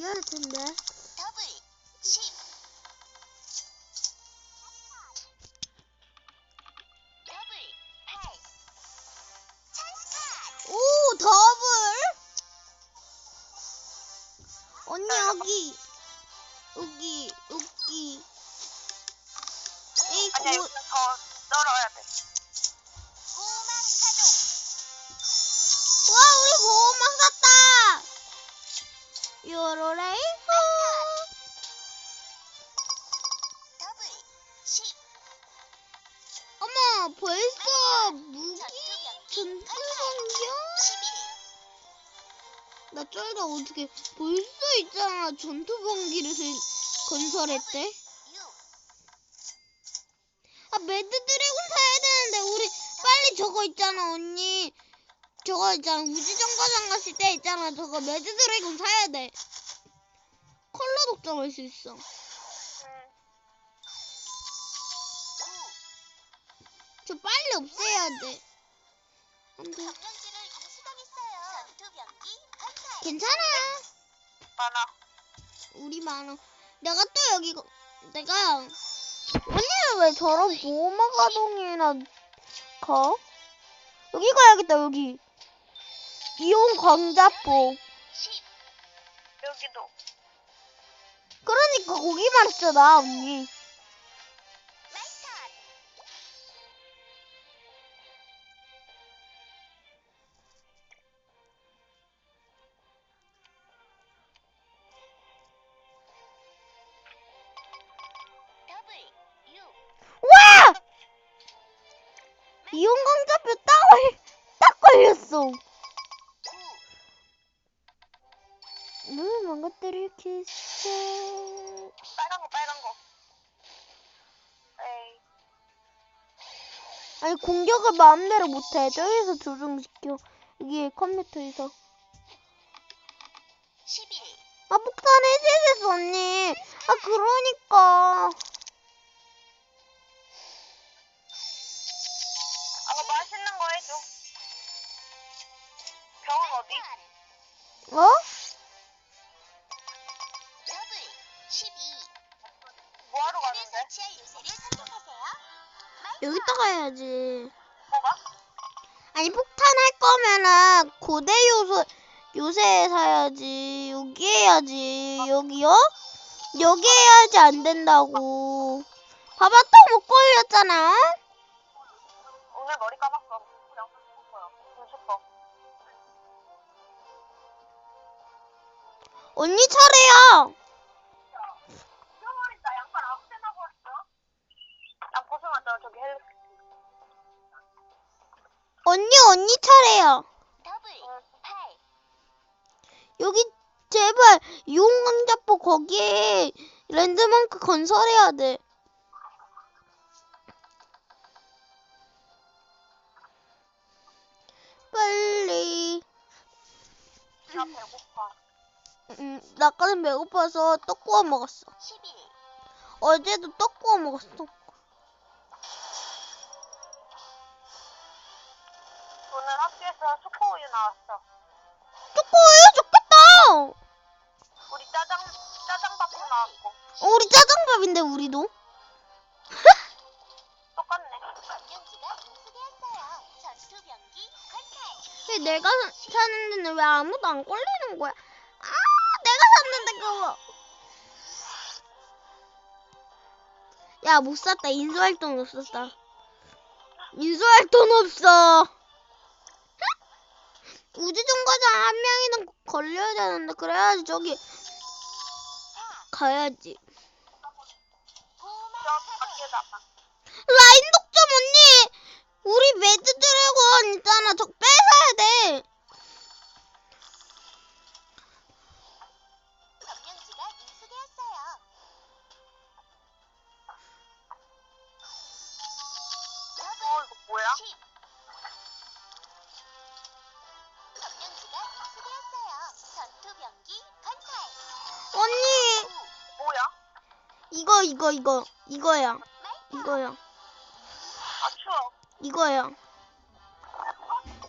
이겨야 할 텐데. 더블 10 더블 8 찬스 오, 더블! 언니, 여기. 여기, 여기. 이 아니야 고, 여기서 더 썰어야 돼. 고막 파동 와, 우리 보호막 샀다! 더블 10 어머, 벌써 무기 전투성경? 11나 쫄다 어떻게 벌써 있잖아 전투번기를 설- 건설했대? 6아 매드 드래곤 사야 되는데 우리 빨리 저거 있잖아 언니 저거 있잖아 우주정거장 갔을 때 있잖아 저거 매드 드래곤 사야 돼 컬러 독점할 수 있어 응. 저 빨리 없애야 돼 안돼 괜찮아 많아. 우리 많아 내가 또 여기 거- 내가 언니는 왜 저런 보호막 가동이나 가? 여기 가야겠다 여기 이온 광자포 10 여기도. 그러니까 거기만 있어 나 언니 말탄 더블 6 와! 이온 광자포 딱, 걸, 딱 걸렸어 9물 망가뜨릴 키스 빨간 거 빨간 거. 에이. 아니 공격을 마음대로 못해 저기서 조정시켜 여기 컴퓨터에서 11 아 폭탄 해제됐어 언니 아 그러니까 아 맛있는 거 해줘. 병은 어디? 어? 여기다가 해야지 뭐가? 아니 폭탄 할 거면은 고대 요소 요새 사야지 여기 해야지 여기요? 여기 해야지 안 된다고 봐봐 또 못 걸렸잖아 오늘 머리 감았어. 그냥 거야. 눈썹 언니 차례야 저기 헬. 언니 언니 차례야 8 여기 제발 이용강자포 거기에 랜드마크 건설해야 돼. 빨리. 나 배고파. 음, 나 아까는 배고파서 떡 구워 먹었어. 11 어제도 떡 구워 먹었어 학교에서 초코우유 나왔어. 초코우유? 좋겠다! 우리 짜장 짜장밥도 나왔고. 어, 우리 짜장밥인데 우리도? 똑같네. 왜 내가 사- 사는 데는 왜 아무도 안 걸리는 거야? 아 내가 샀는데 그거. 야 못 샀다. 인수할 돈 없었다. 인수할 돈 없어 우주정거장 한 명이는 걸려야 되는데 그래야지 저기 가야지. 라인 독점 언니 우리 매드 드래곤 있잖아 저 뺏어야 돼어 뭐야? 전투 병기 건설 언니 9 뭐야? 이거 이거 이거 이거야 이거야 아 추워. 이거야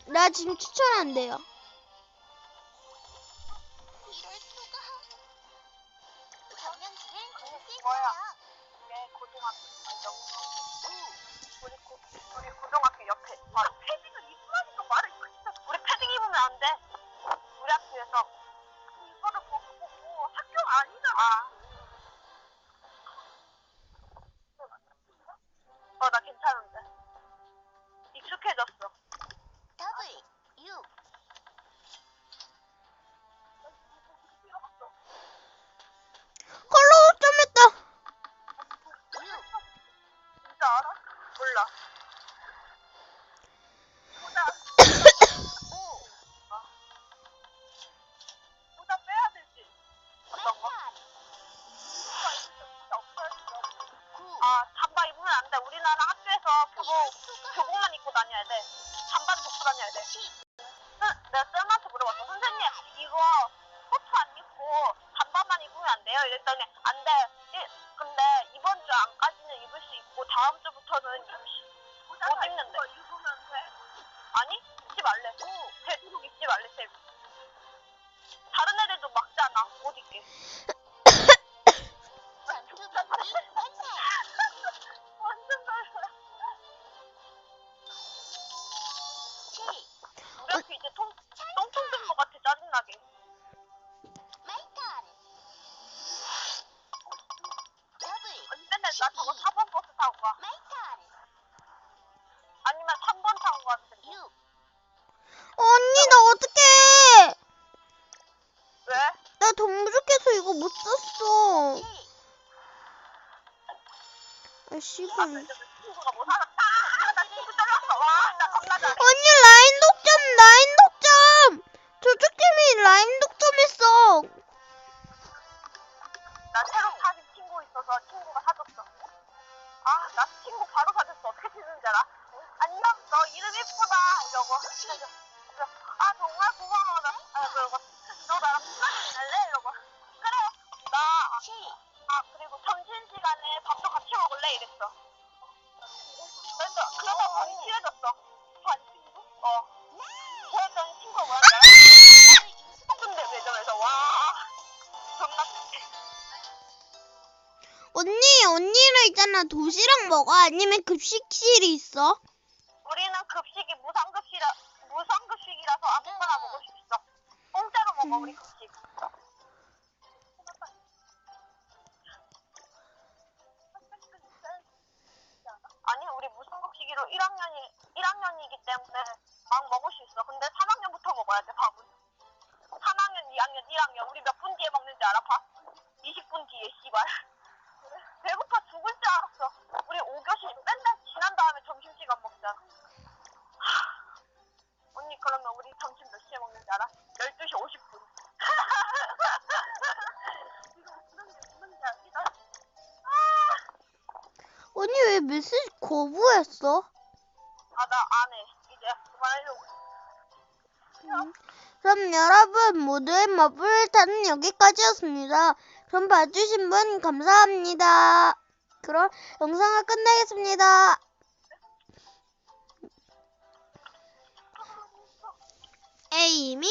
나 지금 추천한대요 이럴 수가 뭐야? 이게 고등학교 영상. 우리 고, 우리 고등학교 옆에. 아, 패딩을 다녀야 돼. 잠바는 벗고 다녀야 돼. 응, 내가 쌤한테 물어봤어. 선생님, 이거 코트 안 입고 잠바만 입으면 안 돼요? 이랬더니, 안 돼. 이- 근데 이번 주 안까지는 입을 수 있고, 다음 주부터는 못 입는데. 입으면 돼. 아니, 입지 말래. 오, 되도록 입지 말래, 쌤. 다른 애들도 막잖아. 못 입게. 나 저거 4번 버스 타고 가. 아니면 3번 타고. 유 언니 나 어떡해? 왜? 나 돈 부족해서 이거 못 샀어. 칠아 씨발. 친구가 못 살았다. 나 친구 잘랐어. 와, 나 겁나 잘해. 언니 라인 독점 라인 알아? 안녕, 너 이름 예쁘다. 이러고. 있잖아 도시락 먹어 아니면 급식실이 있어? 우리는 급식이 무상급식이라, 무상급식이라서 아무거나 먹을 수 있어. 공짜로 먹어, 우리 급식. 아니, 우리 무상급식으로 1학년이, 1학년이기 때문에 막 먹을 수 있어. 근데 3학년부터 먹어야 돼, 밥은. 3학년, 2학년, 1학년. 우리 몇 분 뒤에 먹는지 알아, 밥? 20분 뒤에, 씨발. 배고파 죽을 줄 알았어. 우리 5교시 맨날 지난 다음에 점심시간. 하, 언니 그러면 우리 점심 몇 시에 먹는지 알아? 12시 50분. 지금 무슨 일 무슨 일 아니다. 언니 왜 메시지 거부했어? 아, 나 안 해. 이제 그만하려고. 음. 그럼 여러분 모두의 머플타는 여기까지였습니다. 그럼 봐주신 분 감사합니다. 그럼 영상을 끝내겠습니다. 에이미